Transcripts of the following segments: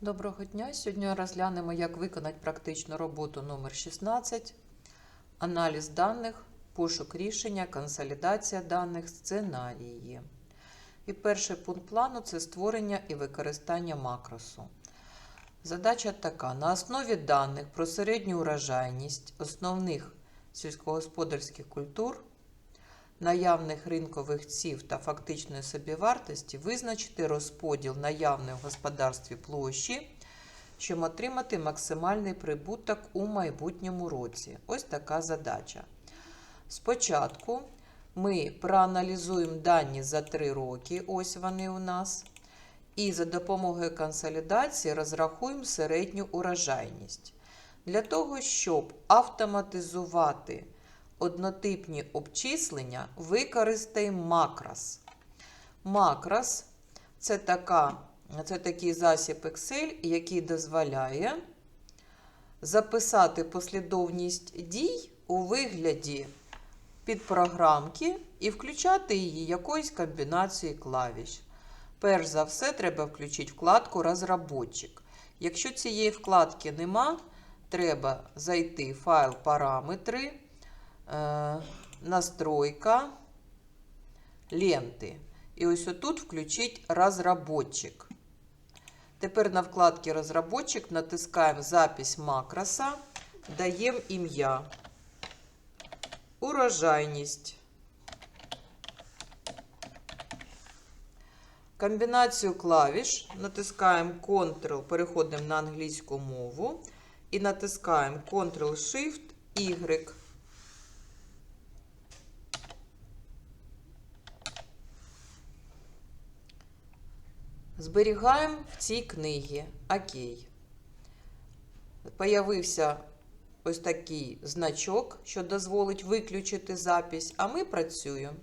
Доброго дня! Сьогодні розглянемо, як виконати практичну роботу номер 16 аналіз даних, пошук рішення, консолідація даних, сценарії. І перший пункт плану це створення і використання макросу. Задача така: на основі даних про середню урожайність основних сільськогосподарських культур, наявних ринкових ців та фактичної собівартості визначити розподіл наявної в господарстві площі, щоб отримати максимальний прибуток у майбутньому році. Ось така задача. Спочатку ми проаналізуємо дані за 3 роки, ось вони у нас. І за допомогою консолідації розрахуємо середню урожайність. Для того, щоб автоматизувати однотипні обчислення, використаємо макрос. Макрос це, така, це такий засіб Excel, який дозволяє записати послідовність дій у вигляді підпрограмки і включати її якоюсь комбінацією клавіш. Перш за все, треба включити вкладку Розработчик. Якщо цієї вкладки нема, треба зайти в файл параметри, настройка, ленти. І ось отут включити розработчик. Тепер на вкладці Розработчик натискаємо запись макроса, даємо ім'я, урожайність. Комбінацію клавіш натискаємо Ctrl, переходимо на англійську мову і натискаємо Ctrl-Shift-Y. Зберігаємо в цій книгі. Окей. Появився ось такий значок, що дозволить виключити запись, а ми працюємо.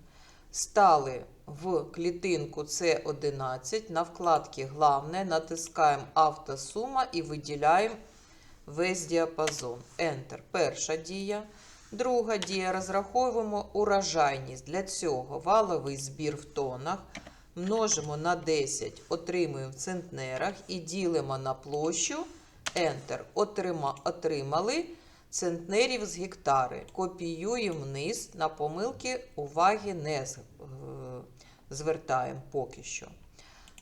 Стали в клітинку С11 на вкладці Главне, натискаємо Автосума і виділяємо весь діапазон. Enter. Перша дія. Друга дія. Розраховуємо урожайність. Для цього валовий збір в тонах. Множимо на 10, отримуємо в центнерах і ділимо на площу. Enter. Отрима, отримали центнерів з гектари. Копіюємо вниз, на помилки уваги не е, звертаємо поки що.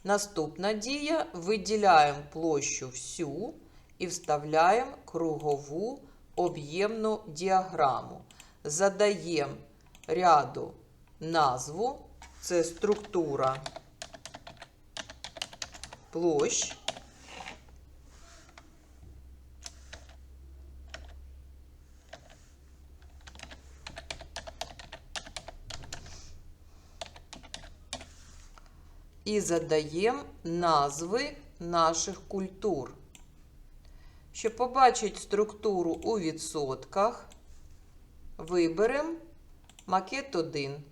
Наступна дія: виділяємо площу всю і вставляємо кругову об'ємну діаграму. Задаємо ряду назву, це структура площ. і задаємо назви наших культур. Щоб побачити структуру у відсотках, виберемо макет 1.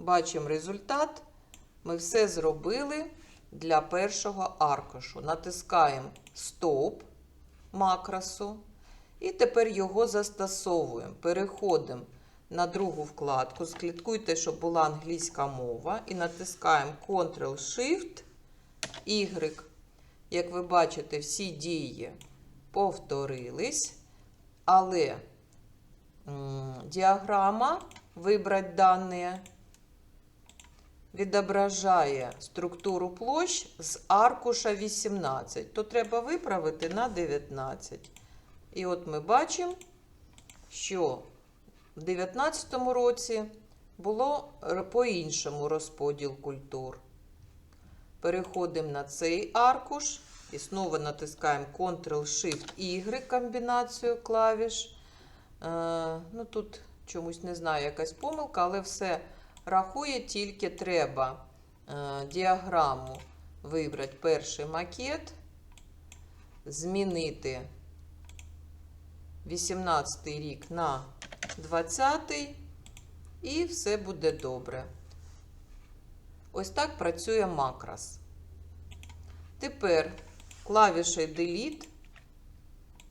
Бачимо результат. Ми все зробили для першого аркушу. Натискаємо Стоп макросу. І тепер його застосовуємо. Переходимо на другу вкладку. Склідкуйте, щоб була англійська мова. І натискаємо Ctrl-Shift Y. Як ви бачите, всі дії повторились. Але м, діаграма вибрати дані відображає структуру площ з аркуша 18. То треба виправити на 19. І от ми бачимо, що в 2019 році було по-іншому розподіл культур. Переходимо на цей аркуш і знову натискаємо Ctrl-Shift-Y комбінацію клавіш. Е, ну, тут чомусь не знаю, якась помилка, але все рахує, тільки треба е, діаграму вибрати перший макет, змінити 18 рік на 20 і все буде добре. Ось так працює макрос. Тепер клавішею Delete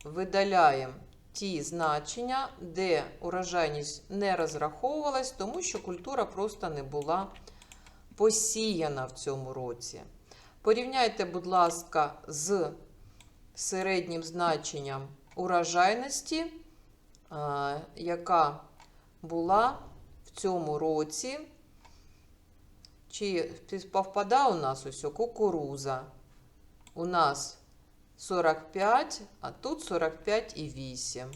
видаляємо ті значення, де урожайність не розраховувалась, тому що культура просто не була посіяна в цьому році. Порівняйте, будь ласка, з середнім значенням урожайності, яка була в цьому році. Чи співпадає у нас ось кукуруза? У нас 45, а тут 45,8.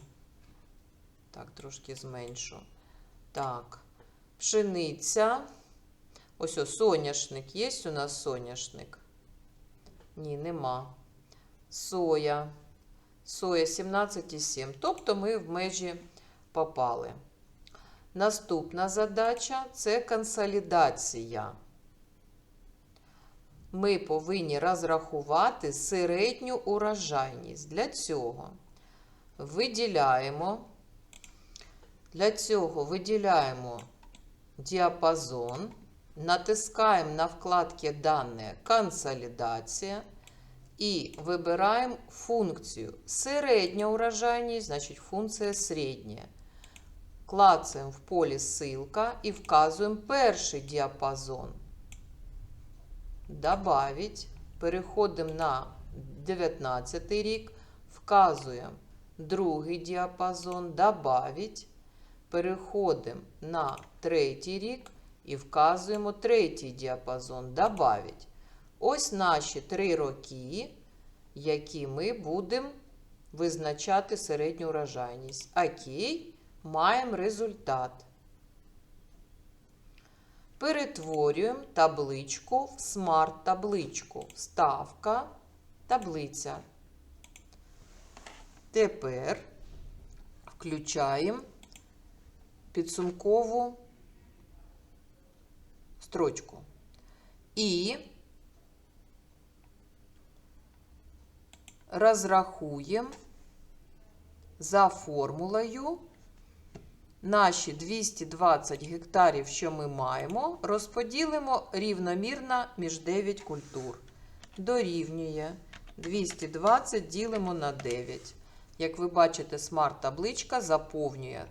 Так, трошки зменшу. Так, пшениця. Ось о, соняшник. Є у нас соняшник? Ні, нема. Соя. Соя 17,7. Тобто ми в межі попали. Наступна задача це консолідація. Ми повинні розрахувати середню урожайність. Для цього виділяємо, для цього виділяємо діапазон, натискаємо на вкладки Дане консолідація і вибираємо функцію середня урожайність, значить функція середня. Клацаємо в полі ссылка і вказуємо перший діапазон. Добавить. Переходимо на 19 рік, вказуємо другий діапазон, добавить. Переходимо на третій рік і вказуємо третій діапазон, добавить. Ось наші три роки, які ми будемо визначати середню урожайність. Окей, маємо результат. Перетворюємо табличку в смарт-табличку. Ставка, таблиця. Тепер включаємо підсумкову строчку. І розрахуємо за формулою наші 220 гектарів, що ми маємо, розподілимо рівномірно між 9 культур. Дорівнює 220 ділимо на 9. Як ви бачите, смарт-табличка заповнює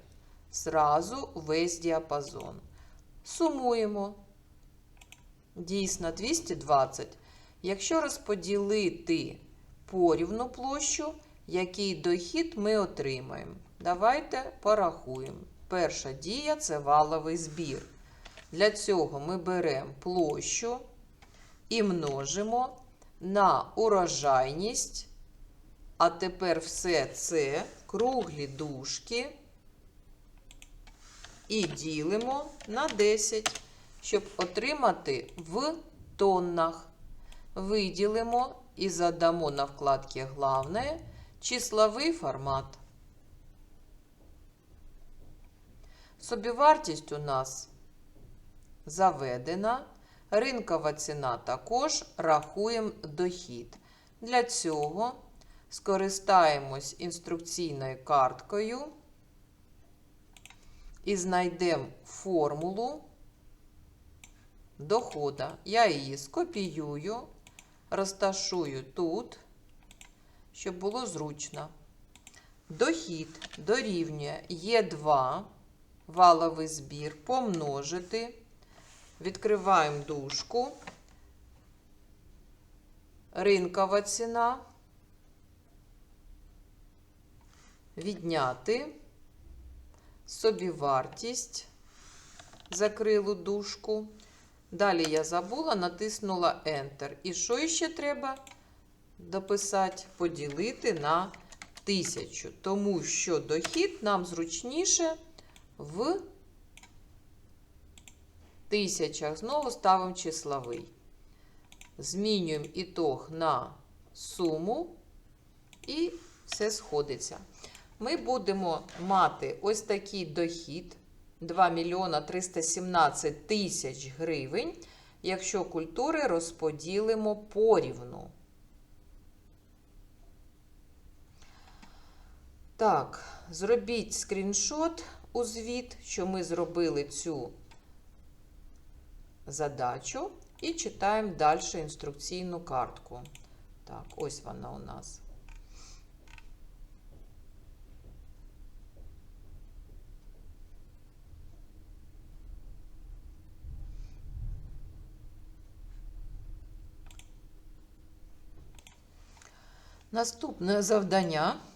зразу весь діапазон. Сумуємо. Дійсно, 220. Якщо розподілити порівну площу, який дохід ми отримаємо. Давайте порахуємо. Перша дія це валовий збір. Для цього ми беремо площу і множимо на урожайність. А тепер все це круглі дужки і ділимо на 10, щоб отримати в тоннах. Виділимо і задамо на вкладці «Главне» числовий формат. Собівартість у нас заведена. Ринкова ціна також рахуємо дохід. Для цього скористаємось інструкційною карткою і знайдемо формулу дохода. Я її скопіюю, розташую тут, щоб було зручно. Дохід дорівнює Є2 валовий збір, помножити. Відкриваємо дужку. Ринкова ціна. Відняти собівартість. Закрилу дужку. Далі я забула, натиснула Enter. І що ще треба дописати? Поділити на 1000. Тому що дохід нам зручніше в тисячах. Знову ставимо числовий. Змінюємо ітог на суму і все сходиться. Ми будемо мати ось такий дохід 2 мільйона 317 тисяч гривень, якщо культури розподілимо порівну. Так, зробіть скріншот у звіт, що ми зробили цю задачу, і читаємо далі інструкційну картку. Так, ось вона у нас. Наступне завдання.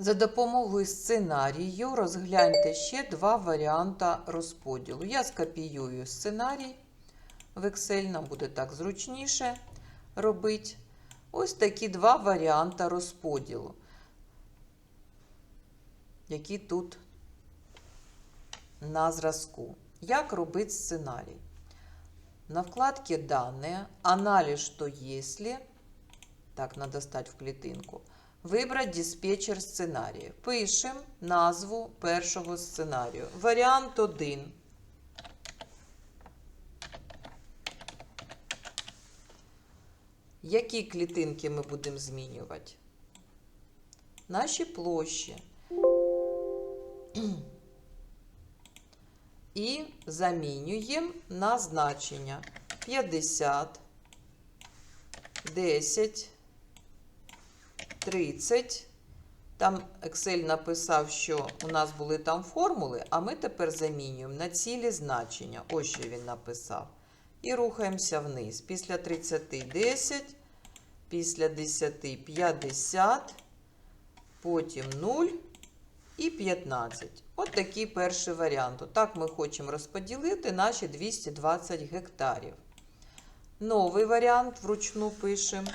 За допомогою сценарію розгляньте ще два варіанти розподілу. Я скопіюю сценарій в Excel, нам буде так зручніше робити. Ось такі два варіанти розподілу, які тут на зразку. Як робити сценарій? На вкладке «Данные», анализ «Что если», так, надо стать в клітинку, вибрати диспетчер сценарію. Пишемо назву першого сценарію. Варіант 1. Які клітинки ми будемо змінювати? Наші площі. І замінюємо на значення 50, 10, 30. Там Excel написав, що у нас були там формули, а ми тепер замінюємо на цілі значення. Ось що він написав. І рухаємося вниз. Після 30 10, після 10 50, потім 0 і 15. От такий перший варіант. Так ми хочемо розподілити наші 220 гектарів. Новий варіант вручну пишемо.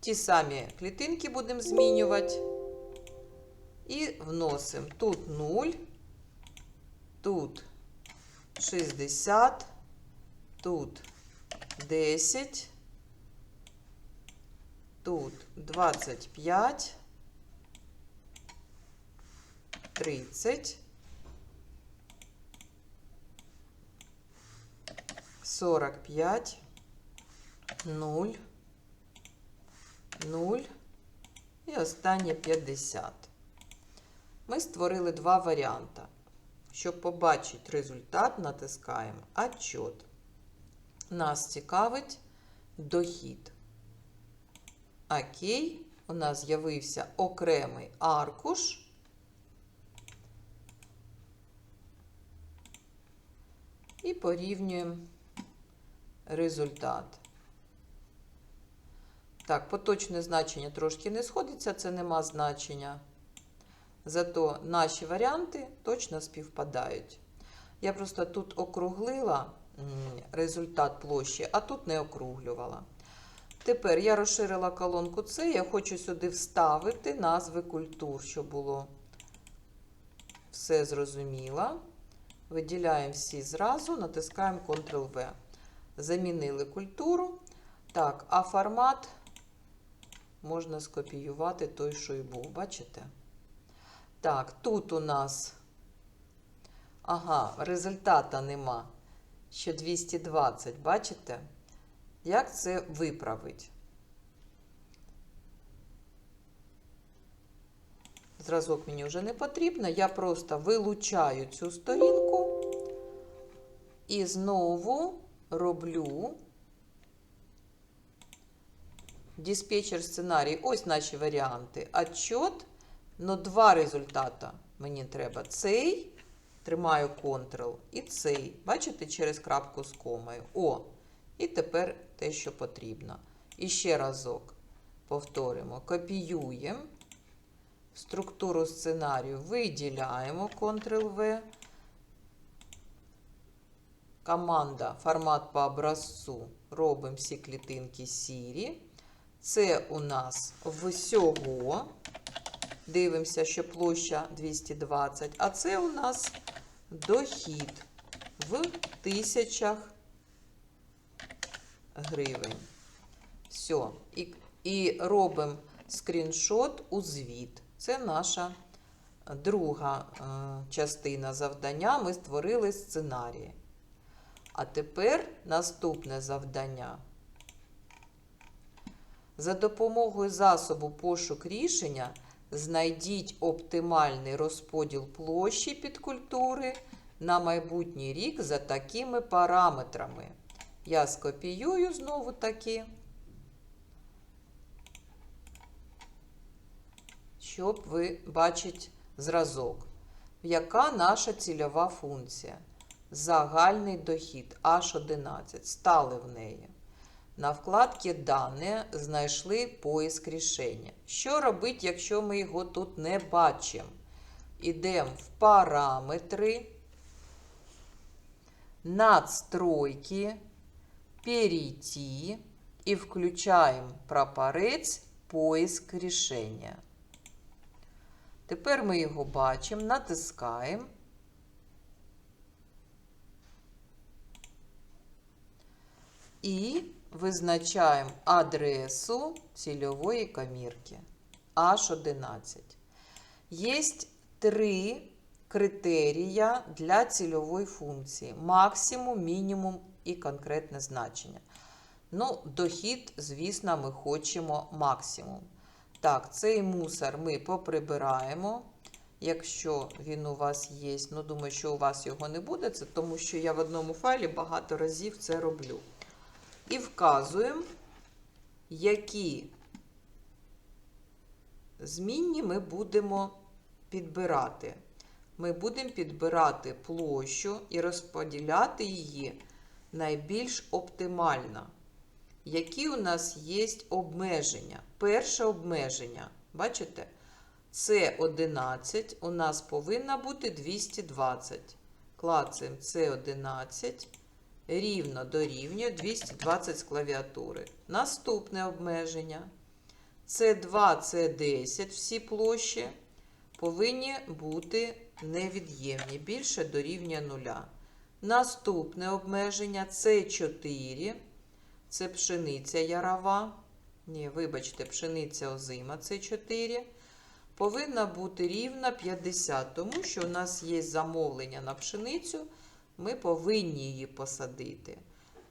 Ті самі клітинки будемо змінювати. І вносимо тут 0, тут 60, тут 10, тут 25, 30, 45, 0, 0 і останнє 50. Ми створили два варіанти. Щоб побачити результат, натискаємо Отчет. Нас цікавить дохід. Окей, у нас з'явився окремий аркуш. І порівнюємо результат. Так, поточне значення трошки не сходиться, це нема значення. Зато наші варіанти точно співпадають. Я просто тут округлила результат площі, а тут не округлювала. Тепер я розширила колонку С, я хочу сюди вставити назви культур, щоб було все зрозуміло. Виділяємо всі зразу, натискаємо Ctrl-V. Замінили культуру. Так, а формат можна скопіювати той, що і був, бачите? Так, тут у нас, ага, результата нема. Ще 220, бачите? Як це виправити? Зразок мені вже не потрібно. Я просто вилучаю цю сторінку і знову роблю диспетчер сценарій. Ось наші варіанти. Отчет. Ну, два результата мені треба. Цей, тримаю Ctrl, і цей. Бачите, через крапку з комою. О, і тепер те, що потрібно. І ще разок повторимо. Копіюємо. Структуру сценарію виділяємо Ctrl-V. Команда формат по образцу. Робимо всі клітинки сірі. Це у нас всього. Дивимося, що площа 220, а це у нас дохід в тисячах гривень. Все. І, і робимо скріншот у звіт. Це наша друга е, частина завдання. Ми створили сценарії. А тепер наступне завдання. За допомогою засобу пошук рішення знайдіть оптимальний розподіл площі під культури на майбутній рік за такими параметрами. Я скопіюю знову таки, щоб ви бачите зразок. Яка наша цільова функція? Загальний дохід H11. Стали в неї. На вкладці Дані знайшли поиск рішення. Що робити, якщо ми його тут не бачимо? Ідемо в параметри, надстройки, перейти і включаємо прапорець поиск рішення. Тепер ми його бачимо, натискаємо. І визначаємо адресу цільової комірки H11. Є три критерія для цільової функції: максимум, мінімум і конкретне значення. Ну, дохід, звісно, ми хочемо максимум. Так, цей мусор ми поприбираємо. Якщо він у вас є, ну думаю, що у вас його не буде, це тому що я в одному файлі багато разів це роблю. І вказуємо, які змінні ми будемо підбирати. Ми будемо підбирати площу і розподіляти її найбільш оптимально. Які у нас є обмеження? Перше обмеження, бачите? Це 11 у нас повинна бути 220. Клацаємо це 11 рівно дорівнює 220 з клавіатури. Наступне обмеження. С2, С10 всі площі повинні бути невід'ємні, більше дорівнює нуля. Наступне обмеження С4. Це пшениця ярова. Ні, вибачте, пшениця озима С4. Повинна бути рівна 50, тому що у нас є замовлення на пшеницю ми повинні її посадити.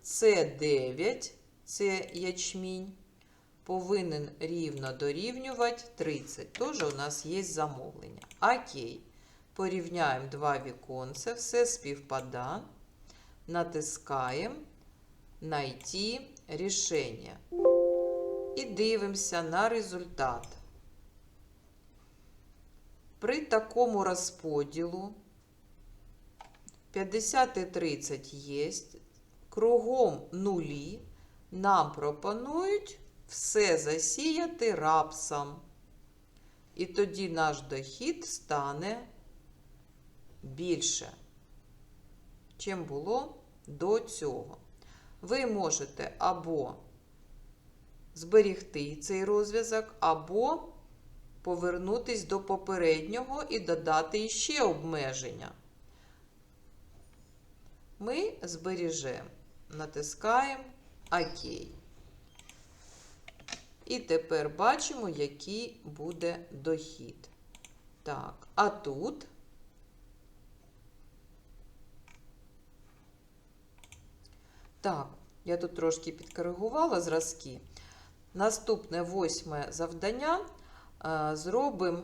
Це 9, це ячмінь, повинен рівно дорівнювати 30. Тож у нас є замовлення. Окей. Порівняємо два віконця, все співпада. Натискаємо Найти рішення. І дивимося на результат. При такому розподілу 50 і 30 є. Кругом нулі нам пропонують все засіяти рапсом. І тоді наш дохід стане більше, чим було до цього. Ви можете або зберігти цей розв'язок, або повернутись до попереднього і додати іще обмеження ми збережемо, натискаємо ОК. І тепер бачимо, який буде дохід. Так, а тут так, я тут трошки підкоригувала зразки. Наступне восьме завдання зробимо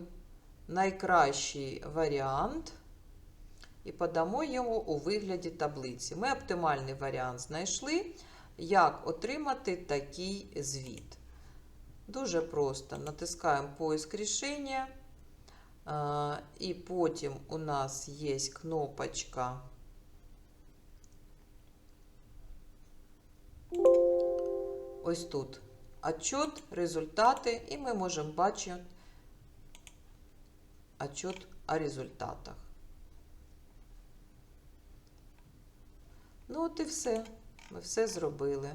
найкращий варіант і подамо його у вигляді таблиці. Ми оптимальний варіант знайшли, як отримати такий звіт. Дуже просто натискаємо поиск рішення, і потім у нас є кнопочка. Ось тут отчет, результати, і ми можемо бачити отчет о результатах. Ну, от і все. Ми все зробили.